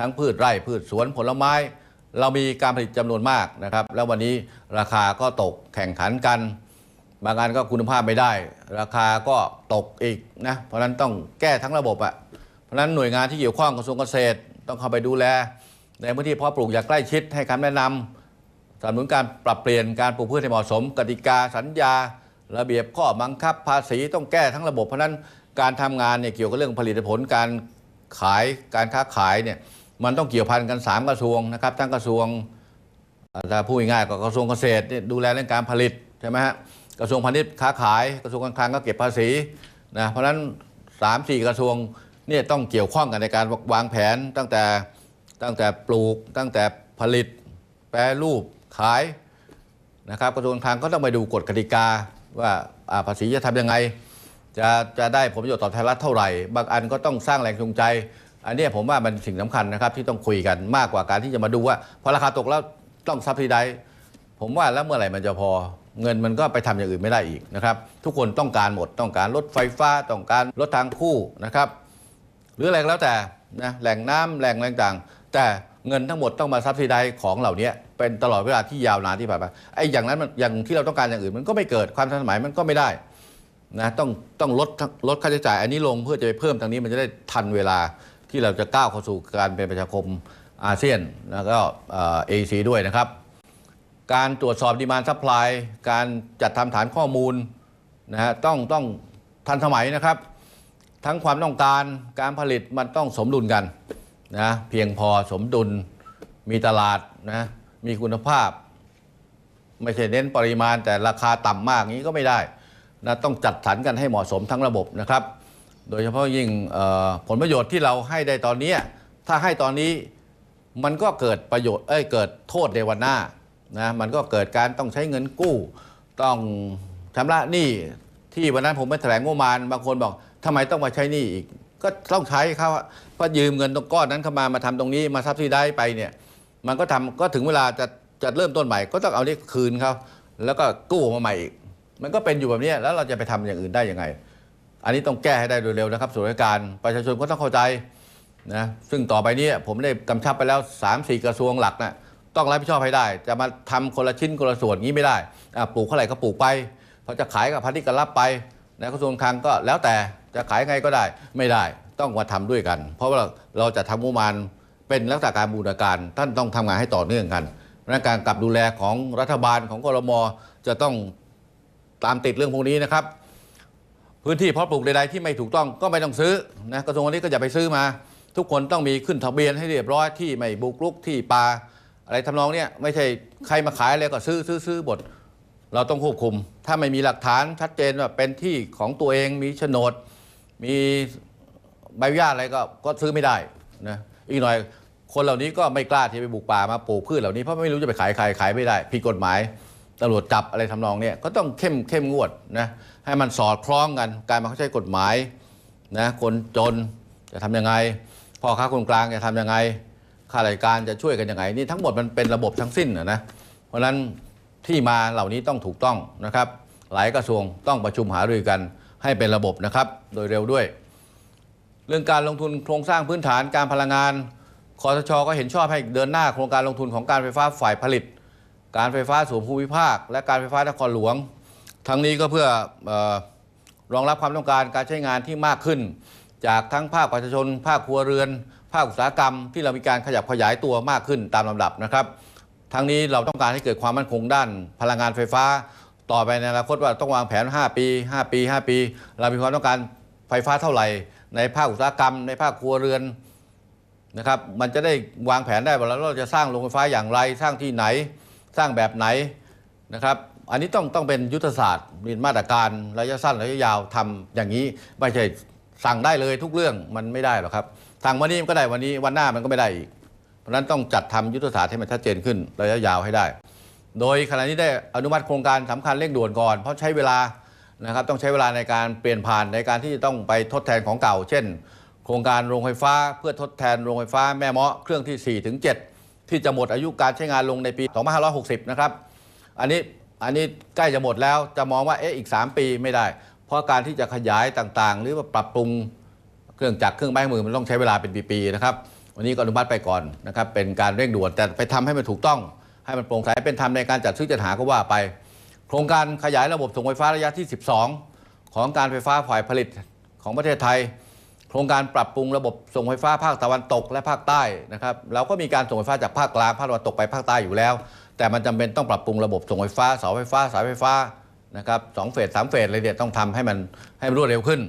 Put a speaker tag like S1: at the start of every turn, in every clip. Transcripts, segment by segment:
S1: ทั้งพืชไร่พืชสวนผลไม้ เรามีการผลิตจำนวนมากนะครับ แล้ววันนี้ราคาก็ตกแข่งขันกัน บางอันก็คุณภาพไม่ได้ ราคาก็ตกอีกนะเพราะฉะนั้นต้องแก้ทั้งระบบอะ่ะเพราะฉะนั้นหน่วยงานที่เกี่ยวข้องกระทรวงเกษตร ต้องเข้าไปดูแล ในพื้นที่เพาะปลูกอย่างใกล้ชิดให้คำแนะนำสนับสนุนการปรับเปลี่ยนการปลูกพืชให้เหมาะสม กติกาสัญญา ระเบียบข้อบังคับภาษีต้องแก้ทั้งระบบเพราะฉะนั้นการทำงานเนี่ยเกี่ยวกับเรื่องผลิตผลการขายการค้าขายเนี่ย มันต้องเกี่ยวพันกัน 3 กระทรวงนะครับทั้งกระทรวงถ้าพูดง่ายก็กระทรวงเกษตรเนี่ยดูแลเรื่องการผลิตใช่ไหมฮะกระทรวงพาณิชย์ค้าขายกระทรวงการคลังก็เก็บภาษีนะเพราะฉะนั้น 3 4 กระทรวงเนี่ยต้องเกี่ยวข้องกันในการวางแผนตั้งแต่ตั้งแต่ปลูกตั้งแต่ผลิตแปรรูปขายนะครับกระทรวงการคลังก็ต้องไปดูกฎกติกาว่าภาษีจะทำยังไง จะจะได้ผลประโยชน์ตอบแทนรัฐเท่าไหร่ บางอันก็ต้องสร้างแรงจูงใจ อันนี้ผมว่ามันสิ่งสำคัญนะครับที่ต้องคุยกันมากกว่าการที่จะมาดูว่าพอราคาตกแล้วต้องซับซิไดผมว่าแล้วเมื่อไหร่มันจะพอเงินมันก็ไปทำอย่างอื่นไม่ได้อีกนะครับ ทุกคนต้องการหมดต้องการรถไฟฟ้าต้องการรถทางคู่นะครับ หรืออะไรก็แล้วแต่นะแหล่งน้ำแหล่งอะไรต่างๆ แต่เงินทั้งหมดต้องมาซับซิไดของเหล่านี้เป็นตลอดเวลาที่ยาวนานที่ผ่านมาไอ้อย่างนั้นมันอย่างที่เราต้องการอย่างอื่นมันก็ไม่เกิดความทันสมัยมันก็ไม่ได้นะต้องต้องลดลดค่าใช้จ่ายอันนี้ลงเพื่อจะไปเพิ่มทางนี้มันจะได้ทันเวลา ที่เราจะก้าวเข้าสู่การเป็นประชาคมอาเซียนแล้วก็เอซีด้วยนะครับ การตรวจสอบดีมานซัพพลายการจัดทำฐานข้อมูลนะฮะต้องต้องทันสมัยนะครับ ทั้งความต้องการการผลิตมันต้องสมดุลกันนะเพียงพอสมดุลมีตลาดนะมีคุณภาพ ไม่ใช่เน้นปริมาณแต่ราคาต่ำมากนี้ก็ไม่ได้นะต้องจัดสรรกันให้เหมาะสมทั้งระบบนะครับ โดยเฉพาะยิ่งผลประโยชน์ที่เราให้ได้ตอนนี้ ถ้าให้ตอนนี้มันก็เกิดประโยชน์เอ้ยเกิดโทษในวันหน้านะมันก็เกิดการต้องใช้เงินกู้ ต้องชำระหนี้ที่วันนั้นผมไปแถลงงบประมาณบางคนบอกทำไมต้องมาใช้หนี้อีก ก็ต้องใช้เขาก็ยืมเงินตรงก้อนนั้นเข้ามามาทำตรงนี้มาซับซิได้ไปเนี่ยมันก็ทำก็ถึงเวลาจะจะเริ่มต้นใหม่ ก็ต้องเอานี่คืนเขาแล้วก็กู้มาใหม่อีก มันก็เป็นอยู่แบบนี้แล้วเราจะไปทำอย่างอื่นได้ยังไง อันนี้ต้องแก้ให้ได้โดยเร็วนะครับส่วนราชการประชาชนก็ต้องเข้าใจนะซึ่งต่อไปนี้ผมได้กำชับไปแล้ว 3 4 กระทรวงหลักนะต้องรับผิดชอบให้ได้ จะมาทำคนละชิ้นคนละส่วนงี้ไม่ได้อะปลูกเท่าไหร่ก็ปลูกไปพอจะขายกับพันธุ์ที่ก็รับไปนะกระทรวงคลังก็แล้วแต่จะขายไงก็ได้ไม่ได้ต้องมาทำด้วยกัน เพราะว่าเราจะทำงบประมาณเป็นลักษณะการบูรณาการ ท่านต้องทำงานให้ต่อเนื่องกันเราะการกับดูแลของรัฐบาลของกรมจะต้องตามติดเรื่องพวกนี้นะครับ พื้นที่เพาะปลูกใดๆที่ไม่ถูกต้องก็ไม่ต้องซื้อนะกระทรวงนี้ก็อย่าไปซื้อมา ทุกคนต้องมีขึ้นทะเบียนให้เรียบร้อยที่ไม่บุกรุกที่ป่าอะไรทำนองเนี้ยไม่ใช่ใครมาขายอะไรก็ซื้อซื้อซื้อหมดเราต้องควบคุม ถ้าไม่มีหลักฐานชัดเจนว่าเป็นที่ของตัวเองมีโฉนด มีใบอนุญาตอะไรก็ก็ซื้อไม่ได้นะอีกหน่อยคนเหล่านี้ก็ไม่กล้าที่ไปบุกป่ามาปลูกพืชเหล่านี้เพราะไม่รู้จะไปขายใครขายไม่ได้ผิดกฎหมาย ตำรวจจับอะไรทำนองเนี้ยก็ต้องเข้มเข้มงวดนะให้มันสอดคล้องกัน การมาเข้าใช้กฎหมายนะคนจนจะทำยังไงพ่อค้าคนกลางจะทำยังไงข้าราชการจะช่วยกันยังไงนี่ทั้งหมดมันเป็นระบบทั้งสิ้นนะนะเพราะฉะนั้นที่มาเหล่านี้ต้องถูกต้องนะครับ หลายกระทรวงต้องประชุมหารือกันให้เป็นระบบนะครับ โดยเร็วด้วย เรื่องการลงทุนโครงสร้างพื้นฐานการพลังงานคอสชก็เห็นชอบให้เดินหน้าโครงการลงทุนของการไฟฟ้าฝ่ายผลิต การไฟฟ้าส่วนภูมิภาค และการไฟฟ้านครหลวง ทั้งนี้ก็เพื่ออรองรับความต้องการการใช้งานที่มากขึ้น จากทั้งภาคประชาชน ภาคครัวเรือน ภาคอุตสาหกรรม ที่เรามีการขยับขยายตัวมากขึ้นตามลำดับนะครับ ทั้งนี้เราต้องการให้เกิดความมั่นคงด้าน พลังงานไฟฟ้า ต่อไปในอนาคตว่าต้องวางแผน 5 ปี 5 ปี 5 ปี เรามีความต้องการไฟฟ้าเท่าไหร่ ในภาคอุตสาหกรรม ในภาคครัวเรือนนะครับ มันจะได้วางแผนได้ว่าเราจะสร้างโรงไฟฟ้าอย่างไร สร้างที่ไหน สร้างแบบไหนนะครับ อันนี้ต้องต้องเป็นยุทธศาสตร์มีมาตรการระยะสั้นระยะยาวทำอย่างนี้ไม่ใช่สั่งได้เลยทุกเรื่องมันไม่ได้หรอกครับสั่งวันนี้มันก็ได้วันนี้วันหน้ามันก็ไม่ได้อีก เพราะนั้นต้องจัดทำยุทธศาสตร์ให้มันชัดเจนขึ้นระยะยาวให้ได้ โดยขณะนี้ได้อนุมัติโครงการสำคัญเร่งด่วนก่อน เพราะใช้เวลานะครับต้องใช้เวลาในการเปลี่ยนผ่านในการที่จะต้องไปทดแทนของเก่า เช่น โครงการโรงไฟฟ้าเพื่อทดแทนโรงไฟฟ้าแม่เมาะเครื่องที่4ถึง7 ที่จะหมดอายุการใช้งานลงในปี 2560 นะครับ อันนี้อันนี้ใกล้จะหมดแล้วจะมองว่าเอ๊ะอีก 3 ปีไม่ได้ เพราะการที่จะขยายต่างๆ หรือว่าปรับปรุงเครื่องจักรเครื่องไม้มือมันต้องใช้เวลาเป็นปีๆนะครับวันนี้ก็อนุมัติไปก่อนนะครับเป็นการเร่งด่วนแต่ไปทำให้มันถูกต้อง ให้มันโปร่งใสเป็นธรรมในการจัดซื้อจัดหาก็ว่าไป โครงการขยายระบบส่งไฟฟ้าระยะที่ 12 ของการไฟฟ้าฝ่ายผลิตของประเทศไทย โครงการปรับปรุงระบบส่งไฟฟ้าภาคตะวันตกและภาคใต้นะครับเราก็มีการส่งไฟฟ้าจากภาคกลางภาคตะวันตกไปภาคใต้อยู่แล้ว แต่มันจำเป็นต้องปรับปรุงระบบส่งไฟฟ้าเสาไฟฟ้าสายไฟฟ้านะครับสองเฟสสามเฟสเลยเนี่ยต้องทำให้มันให้มันรวดเร็วขึ้น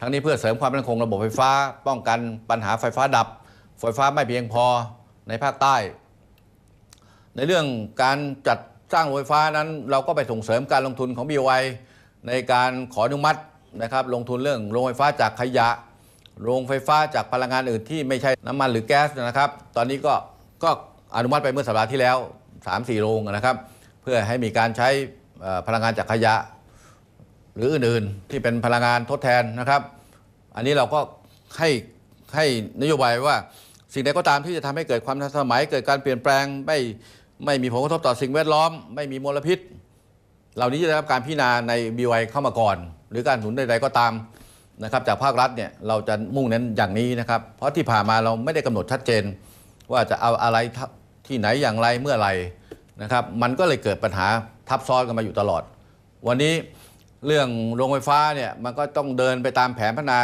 S1: ทั้งนี้เพื่อเสริมความมั่นคงระบบไฟฟ้า ป้องกันปัญหาไฟฟ้าดับ ไฟฟ้าไม่เพียงพอในภาคใต้ ในเรื่องการจัดสร้างโรงไฟฟ้านั้น เราก็ไปส่งเสริมการลงทุนของ BOI ในการขออนุมัตินะครับลงทุนเรื่องโรงไฟฟ้าจากขยะ โรงไฟฟ้าจากพลังงานอื่นที่ไม่ใช่น้ำมันหรือแก๊สนะครับ ตอนนี้ก็ก็อนุมัติไปเมื่อสัปดาห์ที่แล้ว 3-4 โรงนะครับ เพื่อให้มีการใช้พลังงานจากขยะ หรืออื่นๆที่เป็นพลังงานทดแทนนะครับ อันนี้เราก็ให้ให้นโยบายว่าสิ่งใดก็ตามที่จะทำให้เกิดความทันสมัย เกิดการเปลี่ยนแปลงไม่ไม่มีผลกระทบต่อสิ่งแวดล้อม ไม่มีมลพิษ เหล่านี้จะได้รับการพิจารณาใน BY เข้ามาก่อน หรือการหนุนใดๆก็ตาม นะครับจากภาครัฐเนี่ยเราจะมุ่งเน้นอย่างนี้นะครับ เพราะที่ผ่านมาเราไม่ได้กำหนดชัดเจน ว่าจะเอาอะไรทที่ไหนอย่างไรเมื่อไหร่นะครับมันก็เลยเกิดปัญหาทับซ้อนกันมาอยู่ตลอด วันนี้เรื่องโรงไฟฟ้าเนี่ยมันก็ต้องเดินไปตามแผนพัฒนา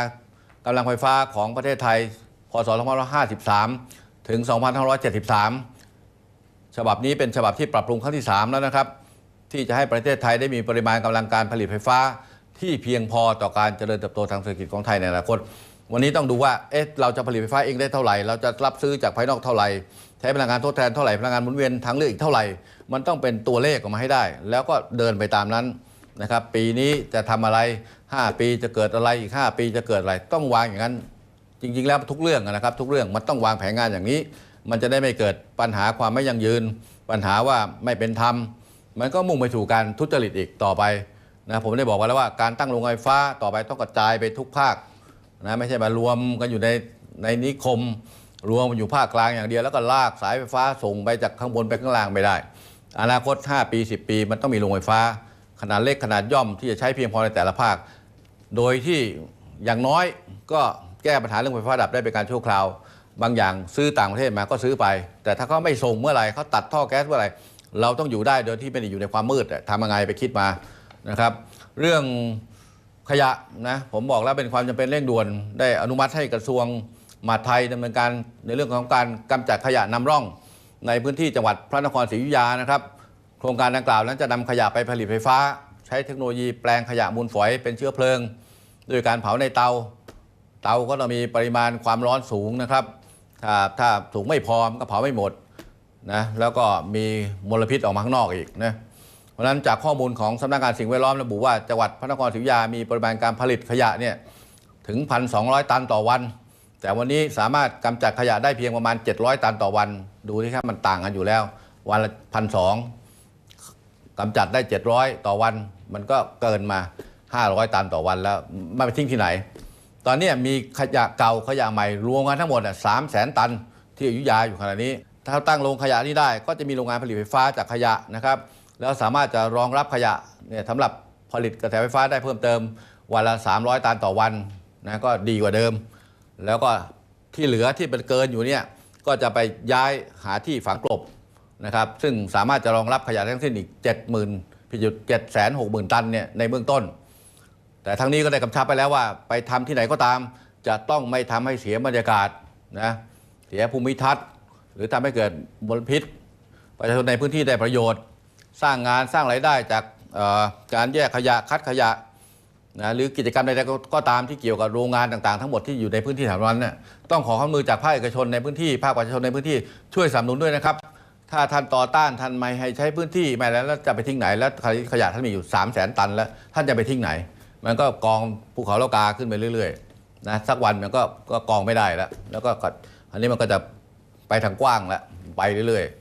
S1: กำลังไฟฟ้าของประเทศไทย พศ 2553 ถึง 2573 ฉบับนี้เป็นฉบับที่ปรับปรุงครั้งที่ 3 แล้วนะครับ ที่จะให้ประเทศไทยได้มีปริมาณกำลังการผลิตไฟฟ้า ที่เพียงพอต่อการเจริญเติบโตทางเศรษฐกิจของไทยในอนาคต วันนี้ต้องดูว่าเอ๊ะเราจะผลิตไฟฟ้าเองได้เท่าไหร่ เราจะรับซื้อจากภายนอกเท่าไหร่ใช้พลังงานทดแทนเท่าไหร่พลังงานหมุนเวียนทางเลือกอีกเท่าไหร่ มันต้องเป็นตัวเลขออกมาให้ได้ แล้วก็เดินไปตามนั้นนะครับปีนี้จะทำอะไร 5 ปีจะเกิดอะไรอีก 5 ปีจะเกิดอะไร ต้องวางอย่างนั้น จริง ๆ แล้วทุกเรื่องนะครับ ทุกเรื่องมันต้องวางแผนงานอย่างนี้ มันจะได้ไม่เกิดปัญหาความไม่ยั่งยืน ปัญหาว่าไม่เป็นธรรมมันก็มุ่งไปสู่การทุจริตอีกต่อไป นะผมได้บอกไว้แล้วว่าการตั้งโรงไฟฟ้าต่อไปต้องกระจายไปทุกภาคนะไม่ใช่มารวมกันอยู่ในในนิคม รวมอยู่ภาคกลางอย่างเดียวแล้วก็ลากสายไฟฟ้าส่งไปจากข้างบนไปข้างล่างไม่ได้ อนาคต 5 ปี 10 ปี มันต้องมีโรงไฟฟ้า ขนาดเล็กขนาดย่อมที่จะใช้เพียงพอในแต่ละภาค โดยที่อย่างน้อยก็แก้ปัญหาเรื่องไฟฟ้าดับได้เป็นการชั่วคราว บางอย่างซื้อต่างประเทศมาก็ซื้อไป แต่ถ้าเขาไม่ส่งเมื่อไหร่เขาตัดท่อแก๊สเมื่อไหร่เราต้องอยู่ได้โดยที่ไม่ได้อยู่ในความมืดทำยังไงไปคิดมา นะครับ เรื่องขยะนะผมบอกแล้วเป็นความจำเป็นเร่งด่วน ได้อนุมัติให้กระทรวงมหาดไทยดำเนินการในเรื่องของการกำจัดขยะนำร่อง ในพื้นที่จังหวัดพระนครศรีอยุธยานะครับโครงการดังกล่าวนั้นจะนำขยะไปผลิตไฟฟ้า ใช้เทคโนโลยีแปลงขยะมูลฝอยเป็นเชื้อเพลิง โดยการเผาในเตา เตาก็ต้องมีปริมาณความร้อนสูงนะครับ ถ้าถ้าสูงไม่พอมก็เผาไม่หมดนะแล้วก็มีมลพิษออกมาข้างนอกอีกนะ ราะนั้นจากข้อมูลของสำนักงานสิ่งแวดล้อมระบุว่าจังหวัดพระนครศรีอยุธยามีปริมาณการผลิตขยะเนี่ยถึง 1,200 ตันต่อวัน แต่วันนี้สามารถกำจัดขยะได้เพียงประมาณ 700 ตันต่อวัน ดูที่ครับมันต่างกันอยู่แล้ว วันละพันสองกำจัดได้ 700 ต่อวัน มันก็เกินมา 500 ตันต่อวันแล้วไม่ไปทิ้งที่ไหน ตอนนี้มีขยะเก่าขยะใหม่รวมกันทั้งหมดสามแสนตันที่อยุธยาอยู่ขณะนี้ ถ้าตั้งโรงขยะนี้ได้ ก็จะมีโรงงานผลิตไฟฟ้าจากขยะนะครับ แล้วสามารถจะรองรับขยะเนี่ยสำหรับผลิตกระแสไฟฟ้าได้เพิ่มเติม วันละ 300 ตันต่อวันนะก็ดีกว่าเดิม แล้วก็ที่เหลือที่เป็นเกินอยู่เนี่ยก็จะไปย้ายหาที่ฝังกลบนะครับซึ่งสามารถจะรองรับขยะทั้งสิ้นอีก 70,000พิจุด7 6 0 0 0 ตันเนี่ยในเบื้องต้น แต่ทั้งนี้ก็ได้กำชับไปแล้วว่า ไปทำที่ไหนก็ตาม จะต้องไม่ทำให้เสียบรรยากาศนะเสียภูมิทัศน์ หรือทำให้เกิดมลพิษ ประชาชนในพื้นที่ได้ประโยชน์ สร้างงานสร้างรายได้จากการแยกขยะคัดขยะนะหรือกิจกรรมใดๆก็ตามที่เกี่ยวกับโรงงานต่างๆ ทั้งหมดที่อยู่ในพื้นที่แถวนั้นเนี่ยต้องขอความมือจากภาคเอกชนในพื้นที่ภาคประชาชนในพื้นที่ช่วยสนับสนุนด้วยนะครับ ถ้าท่านต่อต้านท่านไม่ให้ใช้พื้นที่ไม่แล้วจะไปทิ้งไหน แล้วขยะท่านมีอยู่ 3 0 0แสนตัน แล้วท่านจะไปทิ้งไหน มันก็กองภูเขาเลากาขึ้นไปเรื่อยๆนะสักวันมันก็ก็กองไม่ได้แล้วแล้วก็อันนี้มันก็จะไปทางกว้างแล้วไปเรื่อยๆ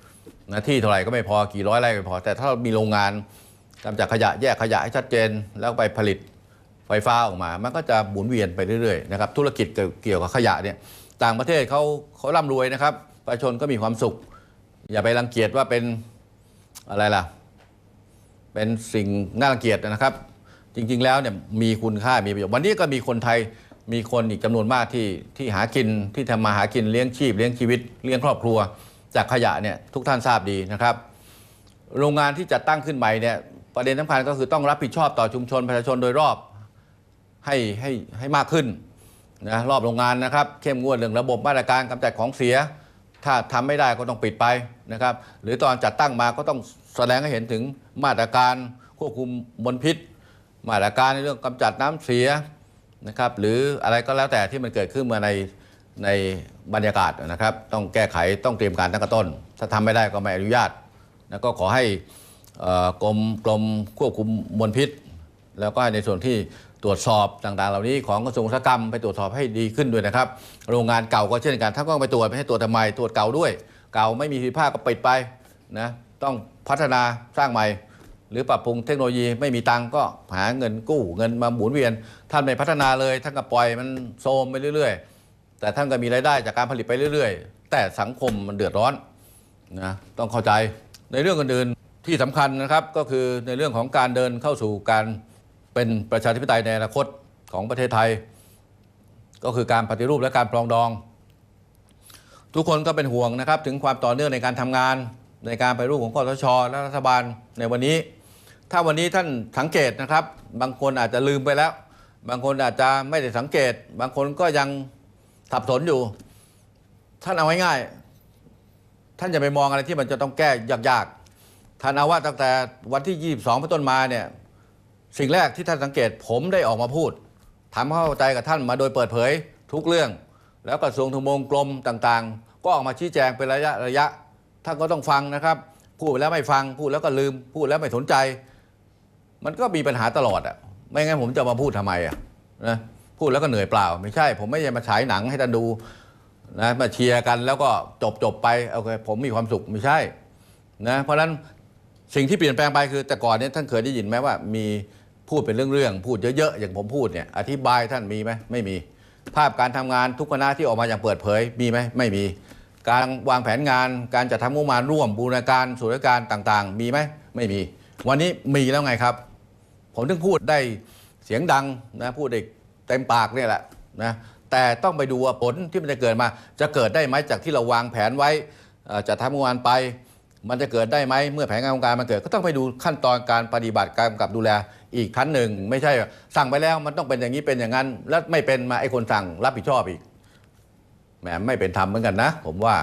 S1: นะที่เท่าไหร่ก็ไม่พอกี่ร้อยไร่ก็ไม่พอ แต่ถ้าเรามีโรงงานกำจัดขยะแยกขยะให้ชัดเจน แล้วไปผลิตไฟฟ้าออกมา มันก็จะหมุนเวียนไปเรื่อยๆนะครับธุรกิจเกี่ยวกับขยะเนี่ยต่างประเทศเขาเขาร่ำรวยนะครับประชาชนก็มีความสุข อย่าไปรังเกียจว่าเป็นอะไรล่ะ เป็นสิ่งน่ารังเกียจนะครับ จริงๆแล้วเนี่ยมีคุณค่ามีประโยชน์วันนี้ก็มีคนไทยมีคนอีกจำนวนมากที่ที่หากินที่ทำมาหากินเลี้ยงชีพ เลี้ยงชีวิตเลี้ยงครอบครัว จากขยะเนี่ยทุกท่านทราบดีนะครับ โรงงานที่จัดตั้งขึ้นใหม่เนี่ยประเด็นสำคัญก็คือต้องรับผิดชอบต่อชุมชนประชาชนโดยรอบให้ให้ให้มากขึ้นนะรอบโรงงานนะครับ เข้มงวดเรื่องระบบมาตรการกำจัดของเสีย ถ้าทำไม่ได้ก็ต้องปิดไปนะครับ หรือตอนจัดตั้งมาก็ต้องแสดงให้เห็นถึงมาตรการควบคุมมลพิษ มาตรการในเรื่องกำจัดน้ำเสียนะครับ หรืออะไรก็แล้วแต่ที่มันเกิดขึ้นมาใน ในบรรยากาศนะครับ ต้องแก้ไขต้องเตรียมการตั้งแต่ต้น ถ้าทำไม่ได้ก็ไม่อนุญาตแล้วก็ขอให้กรมกรมควบคุมมลพิษ แล้วก็ในส่วนที่ตรวจสอบต่างๆ เหล่านี้ของกระทรวงอุตสาหกรรมไปตรวจสอบให้ดีขึ้นด้วยนะครับ โรงงานเก่าก็เช่นกันถ้าก็ไปตรวจไม่ให้ตรวจทำไมตรวจเก่าด้วย เก่าไม่มีสิทธิภาพก็ปิดไปนะต้องพัฒนาสร้างใหม่ หรือปรับปรุงเทคโนโลยีไม่มีตังก็หาเงินกู้เงินมาหมุนเวียน ท่านไม่พัฒนาเลยท่านก็ปล่อยมันโทรมไปเรื่อย ๆ แต่ท่านก็มีรายได้จากการผลิตไปเรื่อย ๆ แต่สังคมมันเดือดร้อนนะต้องเข้าใจในเรื่องอื่นๆที่สำคัญนะครับก็คือในเรื่องของการเดินเข้าสู่การเป็นประชาธิปไตยในอนาคตของประเทศไทย ก็คือการปฏิรูปและการปรองดอง ทุกคนก็เป็นห่วงนะครับ ถึงความต่อเนื่องในการทำงานในการไปรูปของคอสชและรัฐบาลในวันนี้ ถ้าวันนี้ท่านสังเกตนะครับ บางคนอาจจะลืมไปแล้ว บางคนอาจจะไม่ได้สังเกต บางคนก็ยัง สับสนอยู่ ท่านเอาง่ายๆท่านจะไปมองอะไรที่มันจะต้องแก้ยากๆท่านเอาว่าตั้งแต่วันที่ 22เป็นต้นมาเนี่ยสิ่งแรกที่ท่านสังเกตผมได้ออกมาพูดทำให้เข้าใจกับท่านมาโดยเปิดเผยทุกเรื่อง แล้วกระทรวงทบวงกรมต่างๆ ก็ออกมาชี้แจงเป็นระยะระยะท่านก็ต้องฟังนะครับ พูดแล้วไม่ฟังพูดแล้วก็ลืม พูดแล้วไม่สนใจ มันก็มีปัญหาตลอดอะไม่งั้นผมจะมาพูดทำไมอะนะ พูดแล้วก็เหนื่อยเปล่า ไม่ใช่ ผมไม่ใช่มาฉายหนังให้ท่านดูนะมาเชียร์กันแล้วก็จบจบไปโอเคผมมีความสุขไม่ใช่นะเพราะฉะนั้นสิ่งที่เปลี่ยนแปลงไปคือ แต่ก่อนนี้ท่านเคยได้ยินไหมว่ามีพูดเป็นเรื่องๆพูดเยอะๆอย่างผมพูดเนี่ยอธิบายท่านมีไหมไม่มี ภาพการทำงานทุกคณะที่ออกมาอย่างเปิดเผยมีไหมไม่มี การวางแผนงาน การจัดทำงบประมาณร่วมบูรณาการส่วนราชการต่างๆ มีไหมไม่มี วันนี้มีแล้วไงครับ ผมถึงพูดได้เสียงดังนะพูดได้ เต็มปากเนี่ยแหละนะแต่ต้องไปดูว่าผลที่มันจะเกิดมา จะเกิดได้ไหมจากที่เราวางแผนไว้จะทำงานไป มันจะเกิดได้ไหมเมื่อแผนงานโครงการมันเกิด ก็ต้องไปดูขั้นตอนการปฏิบัติการกำกับดูแลอีกขั้นหนึ่ง ไม่ใช่สั่งไปแล้วมันต้องเป็นอย่างนี้เป็นอย่างนั้น แล้วไม่เป็นมาไอ้คนสั่งรับผิดชอบอีกแหมไม่เป็นธรรมเหมือนกันนะ ผมว่า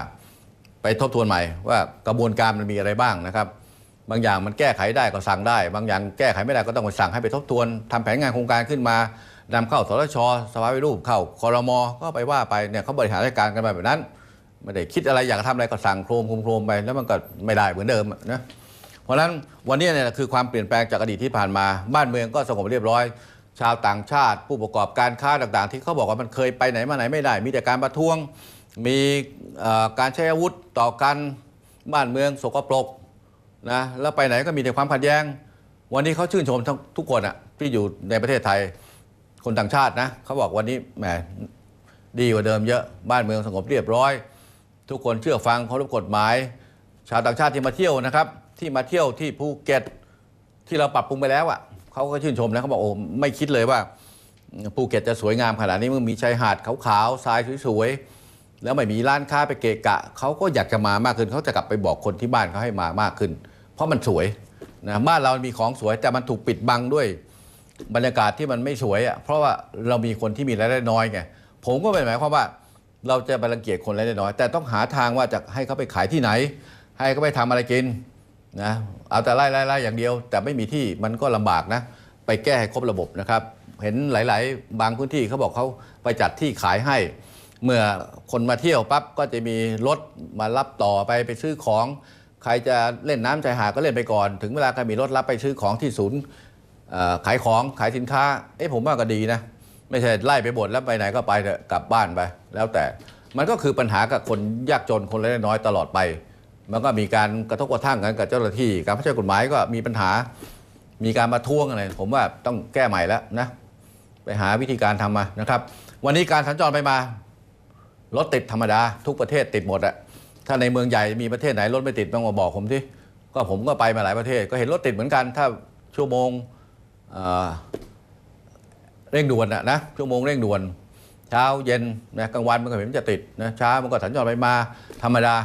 S1: ไปทบทวนใหม่ว่ากระบวนการมันมีอะไรบ้างนะครับบางอย่างมันแก้ไขได้ก็สั่งได้ บางอย่างแก้ไขไม่ได้ก็ต้องไปสั่งให้ไปทบทวนทำแผนงานโครงการขึ้นมา นำเข้าสทชสภาวิรูปเข้าคอรมอก็ไปว่าไปเนี่ยเขาบริหารราชการกันไปแบบนั้น ไม่ได้คิดอะไรอยากทำอะไรก็สั่งโครมโครมโครมไปแล้วมันก็ไม่ได้เหมือนเดิมนะเพราะฉะนั้นวันนี้เนี่ยคือความเปลี่ยนแปลงจากอดีตที่ผ่านมาบ้านเมืองก็สงบเรียบร้อย ชาวต่างชาติ ผู้ประกอบการค้าต่างๆ ที่เขาบอกว่ามันเคยไปไหนมาไหนไม่ได้ มีแต่การประท้วง มีการใช้อาวุธต่อกันบ้านเมืองสกปรกนะแล้วไปไหนก็มีแต่ความขัดแย้ง วันนี้เขาชื่นชมทุกคนอะที่อยู่ในประเทศไทย คนต่างชาตินะเขาบอกวันนี้แหมดีกว่าเดิมเยอะบ้านเมืองสงบเรียบร้อย ทุกคนเชื่อฟังเคารพกฎหมาย ชาวต่างชาติที่มาเที่ยวนะครับ ที่มาเที่ยวที่ภูเก็ตที่เราปรับปรุงไปแล้วอะเขาก็ชื่นชมนะเขาบอกโอ้ไม่คิดเลยว่าภูเก็ตจะสวยงามขนาดนี้มันมีชายหาดขาวๆทรายสวยๆแล้วไม่มีร้านค้าไปเกะกะเขาก็อยากจะมามากขึ้นเขาจะกลับไปบอกคนที่บ้านเขาให้มามากขึ้น เพราะมันสวยนะบ้านเรามีของสวยแต่มันถูกปิดบังด้วย บรรยากาศที่มันไม่สวยอะเพราะว่าเรามีคนที่มีรายได้น้อยไงผมก็ไม่หมายความว่า เราจะไปรังเกียจคนรายได้น้อย แต่ต้องหาทางว่าจะให้เขาไปขายที่ไหน ให้เขาไปทำอะไรกินนะเอาแต่ไล่ไล่ไล่อย่างเดียว แต่ไม่มีที่มันก็ลำบากนะไปแก้ให้ครบระบบนะครับ เห็นหลาย ๆ บางพื้นที่เขาบอกเขาไปจัดที่ขายให้ เมื่อคนมาเที่ยวปั๊บก็จะมีรถมารับต่อไปไปซื้อของ ใครจะเล่นน้ำชายหาดก็เล่นไปก่อน ถึงเวลาก็มีรถรับไปซื้อของที่ศูนย์ ขายของขายสินค้า เอ๊ะผมว่าก็ดีนะ ไม่ใช่ไล่ไปบดแล้วไปไหนก็ไปเถอะกลับบ้านไป แล้วแต่มันก็คือปัญหากับคนยากจนคนรายได้น้อยตลอดไป มันก็มีการกระทบกระทั่งกันกับเจ้าหน้าที่ การพัฒนากฎหมายก็มีปัญหา มีการมาท่วงอะไร ผมว่าต้องแก้ใหม่แล้วนะ ไปหาวิธีการทำมานะครับ วันนี้การสัญจรไปมารถติดธรรมดา ทุกประเทศติดหมดอะถ้าในเมืองใหญ่มีประเทศไหนรถไม่ติดต้องมาบอกผมที่ก็ผมก็ไปมาหลายประเทศก็เห็นรถติดเหมือนกัน ถ้าชั่วโมง เร่งด่วนอะนะชั่วโมงเร่งด่วน เช้าเย็นนะกลางวันมันก็เห็นจะติดนะเช้ามันก็สัญจรไปมาธรรมดา